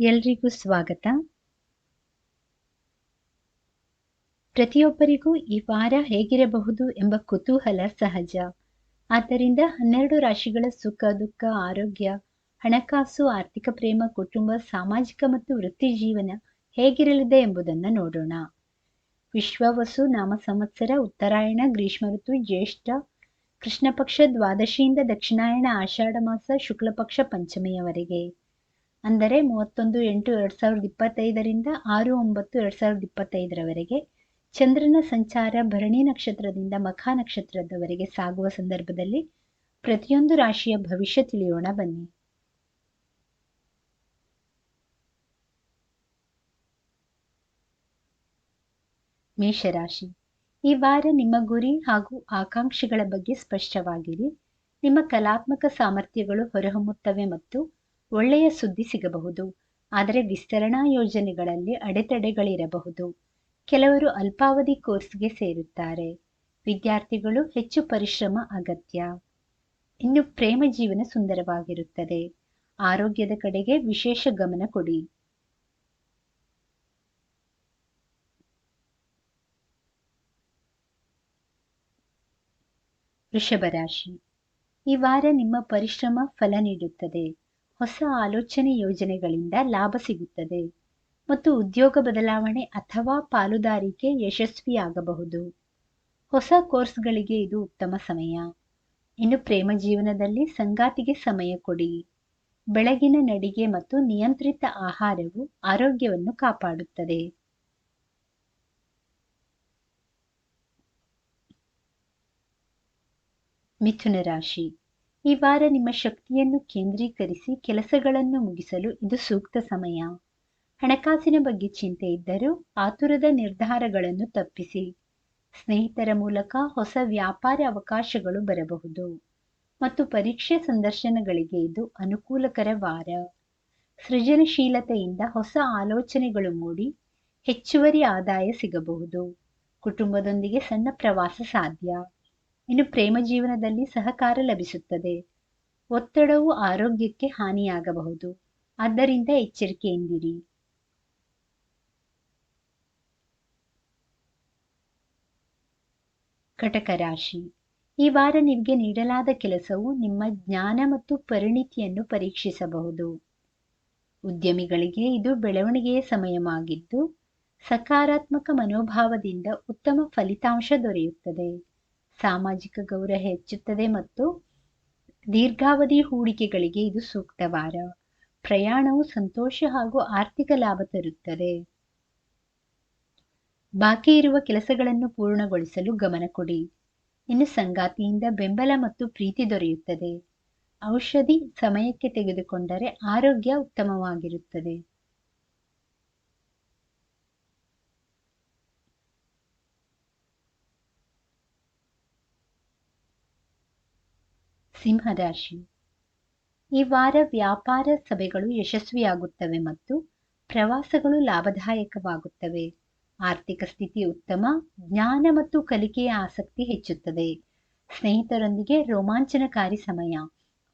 ಎಲ್ರಿಗೂ ಸ್ವಾಗತ. ಪ್ರತಿಯೊಬ್ಬರಿಗೂ ಈ ವಾರ ಹೇಗಿರಬಹುದು ಎಂಬ ಕುತೂಹಲ ಸಹಜ. ಆದ್ದರಿಂದ ಹನ್ನೆರಡು ರಾಶಿಗಳ ಸುಖ, ದುಃಖ, ಆರೋಗ್ಯ, ಹಣಕಾಸು, ಆರ್ಥಿಕ ಪ್ರೇಮ, ಕುಟುಂಬ, ಸಾಮಾಜಿಕ ಮತ್ತು ವೃತ್ತಿ ಜೀವನ ಹೇಗಿರಲಿದೆ ಎಂಬುದನ್ನು ನೋಡೋಣ. ವಿಶ್ವವಸು ನಾಮ ಸಂವತ್ಸರ, ಉತ್ತರಾಯಣ, ಗ್ರೀಷ್ಮ ಋತು, ಜ್ಯೇಷ್ಠ ಕೃಷ್ಣ ಪಕ್ಷ ದ್ವಾದಶಿಯಿಂದ ದಕ್ಷಿಣಾಯಣ, ಆಷಾಢ ಮಾಸ ಶುಕ್ಲ ಪಕ್ಷ ಪಂಚಮಿಯವರೆಗೆ. ಅಂದರೆ ಮೂವತ್ತೊಂದು ಎಂಟು ಎರಡು ಸಾವಿರದ ಇಪ್ಪತ್ತೈದರಿಂದ ಆರು ಒಂಬತ್ತು ಎರಡು ಸಾವಿರದ ಇಪ್ಪತ್ತೈದರವರೆಗೆ ಚಂದ್ರನ ಸಂಚಾರ ಭರಣಿ ನಕ್ಷತ್ರದಿಂದ ಮಖ ನಕ್ಷತ್ರದವರೆಗೆ ಸಾಗುವ ಸಂದರ್ಭದಲ್ಲಿ ಪ್ರತಿಯೊಂದು ರಾಶಿಯ ಭವಿಷ್ಯ ತಿಳಿಯೋಣ ಬನ್ನಿ. ಮೇಷರಾಶಿ. ಈ ವಾರ ನಿಮ್ಮ ಗುರಿ ಹಾಗೂ ಆಕಾಂಕ್ಷೆಗಳ ಬಗ್ಗೆ ಸ್ಪಷ್ಟವಾಗಿರಿ. ನಿಮ್ಮ ಕಲಾತ್ಮಕ ಸಾಮರ್ಥ್ಯಗಳು ಹೊರಹೊಮ್ಮುತ್ತವೆ ಮತ್ತು ಒಳ್ಳೆಯ ಸುದ್ದಿ ಸಿಗಬಹುದು, ಆದರೆ ವಿಸ್ತರಣಾ ಯೋಜನೆಗಳಲ್ಲಿ ಅಡೆತಡೆಗಳಿರಬಹುದು. ಕೆಲವರು ಅಲ್ಪಾವಧಿ ಕೋರ್ಸ್ಗೆ ಸೇರುತ್ತಾರೆ. ವಿದ್ಯಾರ್ಥಿಗಳು ಹೆಚ್ಚು ಪರಿಶ್ರಮ, ಅಗತ್ಯ. ಇನ್ನು ಪ್ರೇಮ ಜೀವನ ಸುಂದರವಾಗಿರುತ್ತದೆ. ಆರೋಗ್ಯದ ಕಡೆಗೆ ವಿಶೇಷ ಗಮನ ಕೊಡಿ. ವೃಷಭ ರಾಶಿ. ಈ ವಾರ ನಿಮ್ಮ ಪರಿಶ್ರಮ ಫಲ ನೀಡುತ್ತದೆ. ಹೊಸ ಆಲೋಚನೆ ಯೋಜನೆಗಳಿಂದ ಲಾಭ ಸಿಗುತ್ತದೆ ಮತ್ತು ಉದ್ಯೋಗ ಬದಲಾವಣೆ ಅಥವಾ ಪಾಲುದಾರಿಕೆ ಯಶಸ್ವಿಯಾಗಬಹುದು. ಹೊಸ ಕೋರ್ಸ್ಗಳಿಗೆ ಇದು ಉತ್ತಮ ಸಮಯ. ಇನ್ನು ಪ್ರೇಮ ಜೀವನದಲ್ಲಿ ಸಂಗಾತಿಗೆ ಸಮಯ ಕೊಡಿ. ಬೆಳಗಿನ ನಡಿಗೆ ಮತ್ತು ನಿಯಂತ್ರಿತ ಆಹಾರವು ಆರೋಗ್ಯವನ್ನು ಕಾಪಾಡುತ್ತದೆ. ಮಿಥುನ ರಾಶಿ ಈ ವಾರ ನಿಮ್ಮ ಶಕ್ತಿಯನ್ನು ಕೇಂದ್ರೀಕರಿಸಿ ಕೆಲಸಗಳನ್ನು ಮುಗಿಸಲು ಇದು ಸೂಕ್ತ ಸಮಯ. ಹಣಕಾಸಿನ ಬಗ್ಗೆ ಚಿಂತೆ ಇದ್ದರೂ ಆತುರದ ನಿರ್ಧಾರಗಳನ್ನು ತಪ್ಪಿಸಿ. ಸ್ನೇಹಿತರ ಮೂಲಕ ಹೊಸ ವ್ಯಾಪಾರ ಅವಕಾಶಗಳು ಬರಬಹುದು. ಮತ್ತು ಪರೀಕ್ಷೆ ಸಂದರ್ಶನಗಳಿಗೆ ಇದು ಅನುಕೂಲಕರ ವಾರ. ಸೃಜನಶೀಲತೆಯಿಂದ ಹೊಸ ಆಲೋಚನೆಗಳು ಮೂಡಿ ಹೆಚ್ಚುವರಿ ಆದಾಯ ಸಿಗಬಹುದು. ಕುಟುಂಬದೊಂದಿಗೆ ಸಣ್ಣ ಪ್ರವಾಸ ಸಾಧ್ಯ. ಇನ್ನು ಪ್ರೇಮ ಜೀವನದಲ್ಲಿ ಸಹಕಾರ ಲಭಿಸುತ್ತದೆ. ಒತ್ತಡವು ಆರೋಗ್ಯಕ್ಕೆ ಹಾನಿಯಾಗಬಹುದು. ಆದ್ದರಿಂದ ಎಚ್ಚರಿಕೆಯಿಂದಿರಿ. ಕಟಕ ರಾಶಿ. ಈ ವಾರ ನಿಮಗೆ ನೀಡಲಾದ ಕೆಲಸವು ನಿಮ್ಮ ಜ್ಞಾನ ಮತ್ತು ಪರಿಣಿತಿಯನ್ನು ಪರೀಕ್ಷಿಸಬಹುದು. ಉದ್ಯಮಿಗಳಿಗೆ ಇದು ಬೆಳವಣಿಗೆಯ ಸಮಯವಾಗಿದ್ದು, ಸಕಾರಾತ್ಮಕ ಮನೋಭಾವದಿಂದ ಉತ್ತಮ ಫಲಿತಾಂಶ ದೊರೆಯುತ್ತದೆ. ಸಾಮಾಜಿಕ ಗೌರವ ಹೆಚ್ಚುತ್ತದೆ ಮತ್ತು ದೀರ್ಘಾವಧಿ ಹೂಡಿಕೆಗಳಿಗೆ ಇದು ಸೂಕ್ತವಾರ ಪ್ರಯಾಣವು ಸಂತೋಷ ಹಾಗೂ ಆರ್ಥಿಕ ಲಾಭ ತರುತ್ತದೆ. ಬಾಕಿ ಇರುವ ಕೆಲಸಗಳನ್ನು ಪೂರ್ಣಗೊಳಿಸಲು ಗಮನ ಕೊಡಿ. ಇನ್ನು ಸಂಗಾತಿಯಿಂದ ಬೆಂಬಲ ಮತ್ತು ಪ್ರೀತಿ ದೊರೆಯುತ್ತದೆ. ಔಷಧಿ ಸಮಯಕ್ಕೆ ತೆಗೆದುಕೊಂಡರೆ ಆರೋಗ್ಯ ಉತ್ತಮವಾಗಿರುತ್ತದೆ. ಸಿಂಹರಾಶಿ. ಈ ವಾರ ವ್ಯಾಪಾರ ಸಭೆಗಳು ಯಶಸ್ವಿಯಾಗುತ್ತವೆ ಮತ್ತು ಪ್ರವಾಸಗಳು ಲಾಭದಾಯಕವಾಗುತ್ತವೆ. ಆರ್ಥಿಕ ಸ್ಥಿತಿ ಉತ್ತಮ, ಜ್ಞಾನ ಮತ್ತು ಕಲಿಕೆಯ ಆಸಕ್ತಿ ಹೆಚ್ಚುತ್ತದೆ. ಸ್ನೇಹಿತರೊಂದಿಗೆ ರೋಮಾಂಚನಕಾರಿ ಸಮಯ,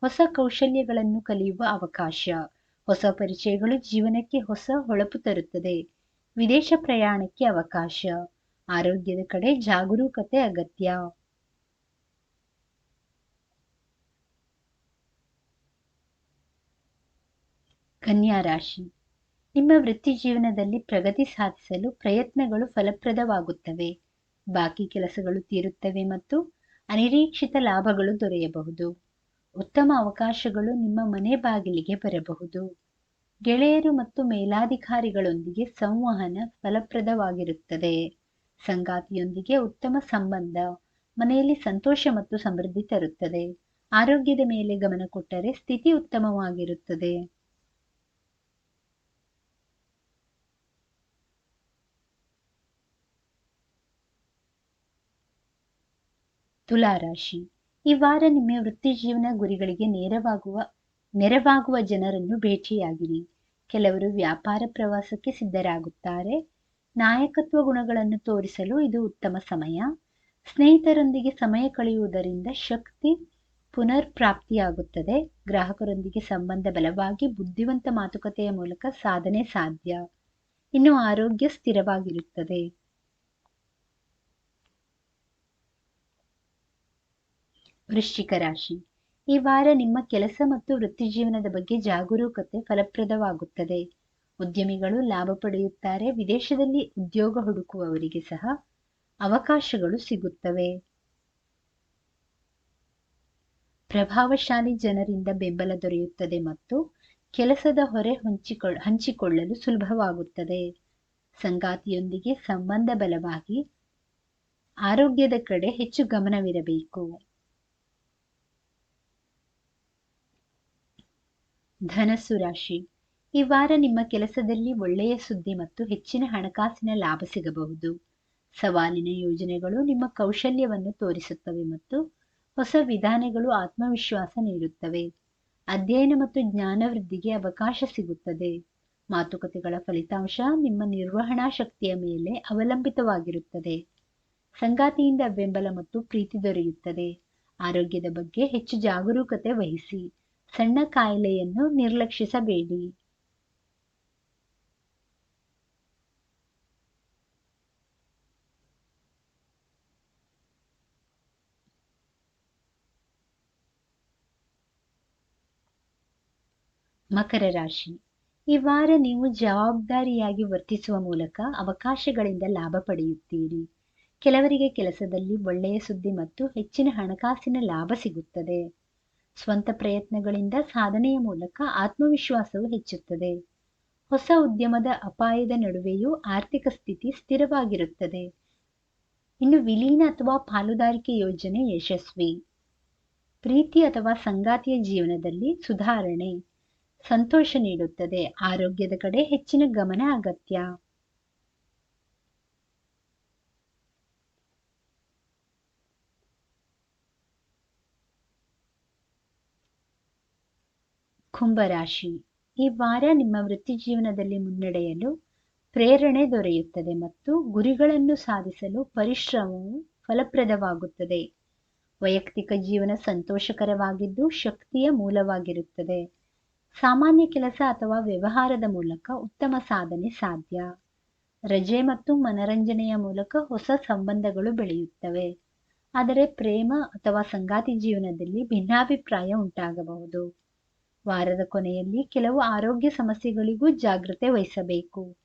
ಹೊಸ ಕೌಶಲ್ಯಗಳನ್ನು ಕಲಿಯುವ ಅವಕಾಶ, ಹೊಸ ಪರಿಚಯಗಳು ಜೀವನಕ್ಕೆ ಹೊಸ ಹೊಳಪು ತರುತ್ತದೆ. ವಿದೇಶ ಪ್ರಯಾಣಕ್ಕೆ ಅವಕಾಶ, ಆರೋಗ್ಯದ ಕಡೆ ಜಾಗರೂಕತೆ ಅಗತ್ಯ. ಕನ್ಯಾ ರಾಶಿ ನಿಮ್ಮ ವೃತ್ತಿ ಜೀವನದಲ್ಲಿ ಪ್ರಗತಿ ಸಾಧಿಸಲು ಪ್ರಯತ್ನಗಳು ಫಲಪ್ರದವಾಗುತ್ತವೆ. ಬಾಕಿ ಕೆಲಸಗಳು ತೀರುತ್ತವೆ ಮತ್ತು ಅನಿರೀಕ್ಷಿತ ಲಾಭಗಳು ದೊರೆಯಬಹುದು. ಉತ್ತಮ ಅವಕಾಶಗಳು ನಿಮ್ಮ ಮನೆ ಬಾಗಿಲಿಗೆ ಬರಬಹುದು. ಗೆಳೆಯರು ಮತ್ತು ಮೇಲಾಧಿಕಾರಿಗಳೊಂದಿಗೆ ಸಂವಹನ ಫಲಪ್ರದವಾಗಿರುತ್ತದೆ. ಸಂಗಾತಿಯೊಂದಿಗೆ ಉತ್ತಮ ಸಂಬಂಧ, ಮನೆಯಲ್ಲಿ ಸಂತೋಷ ಮತ್ತು ಸಮೃದ್ಧಿ ತರುತ್ತದೆ. ಆರೋಗ್ಯದ ಮೇಲೆ ಗಮನ ಕೊಟ್ಟರೆ ಸ್ಥಿತಿ ಉತ್ತಮವಾಗಿರುತ್ತದೆ. ತುಲಾರಾಶಿ. ಈ ವಾರ ನಿಮ್ಮ ವೃತ್ತಿ ಜೀವನ ಗುರಿಗಳಿಗೆ ನೆರವಾಗುವ ನೆರವಾಗುವ ಜನರನ್ನು ಭೇಟಿಯಾಗಿರಿ. ಕೆಲವರು ವ್ಯಾಪಾರ ಪ್ರವಾಸಕ್ಕೆ ಸಿದ್ಧರಾಗುತ್ತಾರೆ. ನಾಯಕತ್ವ ಗುಣಗಳನ್ನು ತೋರಿಸಲು ಇದು ಉತ್ತಮ ಸಮಯ. ಸ್ನೇಹಿತರೊಂದಿಗೆ ಸಮಯ ಕಳೆಯುವುದರಿಂದ ಶಕ್ತಿ ಪುನರ್ ಪ್ರಾಪ್ತಿಯಾಗುತ್ತದೆ ಗ್ರಾಹಕರೊಂದಿಗೆ ಸಂಬಂಧ ಬಲವಾಗಿ ಬುದ್ಧಿವಂತ ಮಾತುಕತೆಯ ಮೂಲಕ ಸಾಧನೆ ಸಾಧ್ಯ. ಇನ್ನು ಆರೋಗ್ಯ ಸ್ಥಿರವಾಗಿರುತ್ತದೆ. ವೃಶ್ಚಿಕ ರಾಶಿ. ಈ ವಾರ ನಿಮ್ಮ ಕೆಲಸ ಮತ್ತು ವೃತ್ತಿಜೀವನದ ಬಗ್ಗೆ ಜಾಗರೂಕತೆ ಫಲಪ್ರದವಾಗುತ್ತದೆ. ಉದ್ಯಮಿಗಳು ಲಾಭ ಪಡೆಯುತ್ತಾರೆ, ವಿದೇಶದಲ್ಲಿ ಉದ್ಯೋಗ ಹುಡುಕುವವರಿಗೆ ಸಹ ಅವಕಾಶಗಳು ಸಿಗುತ್ತವೆ. ಪ್ರಭಾವಶಾಲಿ ಜನರಿಂದ ಬೆಂಬಲ ದೊರೆಯುತ್ತದೆ ಮತ್ತು ಕೆಲಸದ ಹೊರೆ ಹಂಚಿಕೊಳ್ಳ ಹಂಚಿಕೊಳ್ಳಲು ಸುಲಭವಾಗುತ್ತದೆ. ಸಂಗಾತಿಯೊಂದಿಗೆ ಸಂಬಂಧ ಬಲವಾಗಿ ಆರೋಗ್ಯದ ಕಡೆ ಹೆಚ್ಚು ಗಮನವಿರಬೇಕು. ಧನಸ್ಸು ರಾಶಿ. ಈ ವಾರ ನಿಮ್ಮ ಕೆಲಸದಲ್ಲಿ ಒಳ್ಳೆಯ ಸುದ್ದಿ ಮತ್ತು ಹೆಚ್ಚಿನ ಹಣಕಾಸಿನ ಲಾಭ ಸಿಗಬಹುದು. ಸವಾಲಿನ ಯೋಜನೆಗಳು ನಿಮ್ಮ ಕೌಶಲ್ಯವನ್ನು ತೋರಿಸುತ್ತವೆ ಮತ್ತು ಹೊಸ ವಿಧಾನಗಳು ಆತ್ಮವಿಶ್ವಾಸ ನೀಡುತ್ತವೆ. ಅಧ್ಯಯನ ಮತ್ತು ಜ್ಞಾನವೃದ್ಧಿಗೆ ಅವಕಾಶ ಸಿಗುತ್ತದೆ. ಮಾತುಕತೆಗಳ ಫಲಿತಾಂಶ ನಿಮ್ಮ ನಿರ್ವಹಣಾ ಶಕ್ತಿಯ ಮೇಲೆ ಅವಲಂಬಿತವಾಗಿರುತ್ತದೆ. ಸಂಗಾತಿಯಿಂದ ಬೆಂಬಲ ಮತ್ತು ಪ್ರೀತಿ ದೊರೆಯುತ್ತದೆ. ಆರೋಗ್ಯದ ಬಗ್ಗೆ ಹೆಚ್ಚು ಜಾಗರೂಕತೆ ವಹಿಸಿ. ಸಣ್ಣ ಕಾಯಿಲೆಯನ್ನು ನಿರ್ಲಕ್ಷಿಸಬೇಡಿ. ಮಕರ ರಾಶಿ. ಈ ವಾರ ನೀವು ಜವಾಬ್ದಾರಿಯಾಗಿ ವರ್ತಿಸುವ ಮೂಲಕ ಅವಕಾಶಗಳಿಂದ ಲಾಭ ಪಡೆಯುತ್ತೀರಿ. ಕೆಲವರಿಗೆ ಕೆಲಸದಲ್ಲಿ ಒಳ್ಳೆಯ ಸುದ್ದಿ ಮತ್ತು ಹೆಚ್ಚಿನ ಹಣಕಾಸಿನ ಲಾಭ ಸಿಗುತ್ತದೆ. ಸ್ವಂತ ಪ್ರಯತ್ನಗಳಿಂದ ಸಾಧನೆಯ ಮೂಲಕ ಆತ್ಮವಿಶ್ವಾಸವು ಹೆಚ್ಚುತ್ತದೆ. ಹೊಸ ಉದ್ಯಮದ ಅಪಾಯದ ನಡುವೆಯೂ ಆರ್ಥಿಕ ಸ್ಥಿತಿ ಸ್ಥಿರವಾಗಿರುತ್ತದೆ. ಇನ್ನು ವಿಲೀನ ಅಥವಾ ಪಾಲುದಾರಿಕೆ ಯೋಜನೆ ಯಶಸ್ವಿ. ಪ್ರೀತಿ ಅಥವಾ ಸಂಗಾತಿಯ ಜೀವನದಲ್ಲಿ ಸುಧಾರಣೆ. ಸಂತೋಷ ನೀಡುತ್ತದೆ. ಆರೋಗ್ಯದ ಕಡೆ ಹೆಚ್ಚಿನ ಗಮನ ಅಗತ್ಯ. ಕುಂಭರಾಶಿ. ಈ ವಾರ ನಿಮ್ಮ ವೃತ್ತಿ ಜೀವನದಲ್ಲಿ ಮುನ್ನಡೆಯಲು ಪ್ರೇರಣೆ ದೊರೆಯುತ್ತದೆ ಮತ್ತು ಗುರಿಗಳನ್ನು ಸಾಧಿಸಲು ಪರಿಶ್ರಮವು ಫಲಪ್ರದವಾಗುತ್ತದೆ. ವೈಯಕ್ತಿಕ ಜೀವನ ಸಂತೋಷಕರವಾಗಿದ್ದು ಶಕ್ತಿಯ ಮೂಲವಾಗಿರುತ್ತದೆ. ಸಾಮಾನ್ಯ ಕೆಲಸ ಅಥವಾ ವ್ಯವಹಾರದ ಮೂಲಕ ಉತ್ತಮ ಸಾಧನೆ ಸಾಧ್ಯ. ರಜೆ ಮತ್ತು ಮನರಂಜನೆಯ ಮೂಲಕ ಹೊಸ ಸಂಬಂಧಗಳು ಬೆಳೆಯುತ್ತವೆ. ಆದರೆ ಪ್ರೇಮ ಅಥವಾ ಸಂಗಾತಿ ಜೀವನದಲ್ಲಿ ಭಿನ್ನಾಭಿಪ್ರಾಯ ಉಂಟಾಗಬಹುದು. ವಾರದ ಕೊನೆಯಲ್ಲಿ ಕೆಲವು ಆರೋಗ್ಯ ಸಮಸ್ಯೆಗಳಿಗೂ ಜಾಗ್ರತೆ ವಹಿಸಬೇಕು.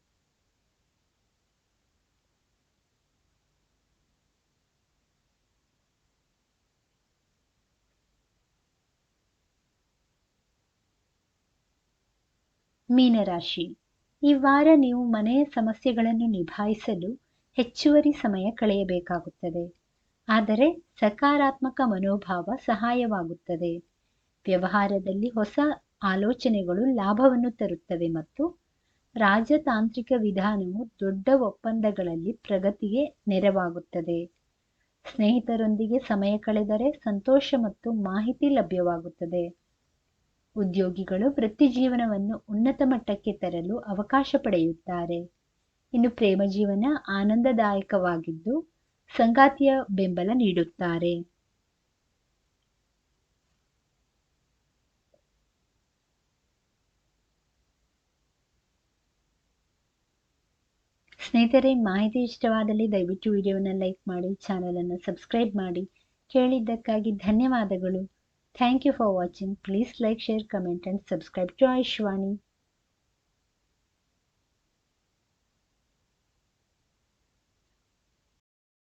ಮೀನರಾಶಿ. ಈ ವಾರ ನೀವು ಮನೆಯ ಸಮಸ್ಯೆಗಳನ್ನು ನಿಭಾಯಿಸಲು ಹೆಚ್ಚುವರಿ ಸಮಯ ಕಳೆಯಬೇಕಾಗುತ್ತದೆ. ಆದರೆ ಸಕಾರಾತ್ಮಕ ಮನೋಭಾವ ಸಹಾಯವಾಗುತ್ತದೆ. ವ್ಯವಹಾರದಲ್ಲಿ ಹೊಸ ಆಲೋಚನೆಗಳು ಲಾಭವನ್ನು ತರುತ್ತವೆ ಮತ್ತು ರಾಜತಾಂತ್ರಿಕ ವಿಧಾನವು ದೊಡ್ಡ ಒಪ್ಪಂದಗಳಲ್ಲಿ ಪ್ರಗತಿಗೆ ನೆರವಾಗುತ್ತದೆ. ಸ್ನೇಹಿತರೊಂದಿಗೆ ಸಮಯ ಕಳೆದರೆ ಸಂತೋಷ ಮತ್ತು ಮಾಹಿತಿ ಲಭ್ಯವಾಗುತ್ತದೆ. ಉದ್ಯೋಗಿಗಳು ವೃತ್ತಿಜೀವನವನ್ನು ಉನ್ನತ ಮಟ್ಟಕ್ಕೆ ತರಲು ಅವಕಾಶ ಪಡೆಯುತ್ತಾರೆ. ಇನ್ನು ಪ್ರೇಮ ಜೀವನ ಆನಂದದಾಯಕವಾಗಿದ್ದು ಸಂಗಾತಿಯ ಬೆಂಬಲ ನೀಡುತ್ತಾರೆ. ಸ್ನೇಹಿತರೆ, ಮಾಹಿತಿ ಇಷ್ಟವಾದಲ್ಲಿ ದಯವಿಟ್ಟು ವಿಡಿಯೋನ ಲೈಕ್ ಮಾಡಿ, ಚಾನಲನ್ನು ಸಬ್ಸ್ಕ್ರೈಬ್ ಮಾಡಿ. ಕೇಳಿದ್ದಕ್ಕಾಗಿ ಧನ್ಯವಾದಗಳು. Thank you for watching. Please like, share, comment and subscribe to Ayushvani.